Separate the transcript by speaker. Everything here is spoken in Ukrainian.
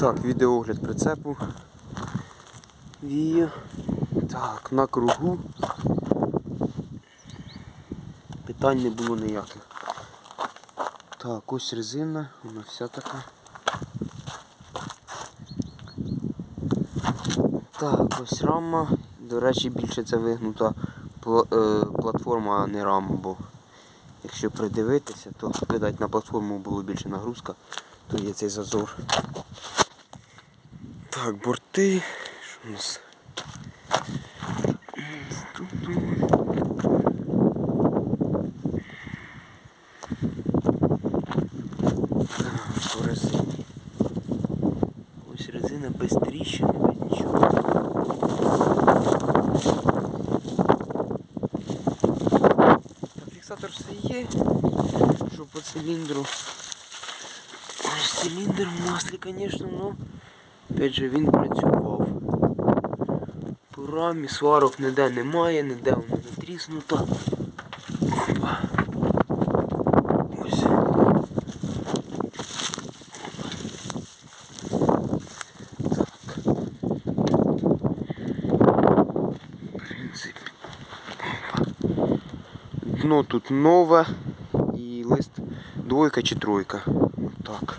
Speaker 1: Так, відеоогляд прицепу. Вія. Так, на кругу. Питань не було ніяких. Так, ось резина, вона вся така. Так, ось рама. До речі, більше це вигнута е, платформа, а не рама, бо якщо придивитися, то видать на платформу було більше нагрузка, то є цей зазор. Так, борти. Що у нас? Так, по резині. Ось резина без тріщини, без нічого. Так, фіксатор все є. Що по циліндру. Ось циліндр в маслі, звісно, но опять же він працював. По сварок ніде немає, ніде вона не тріснута. Ось. Дно тут нове і лист двойка чи тройка. Так.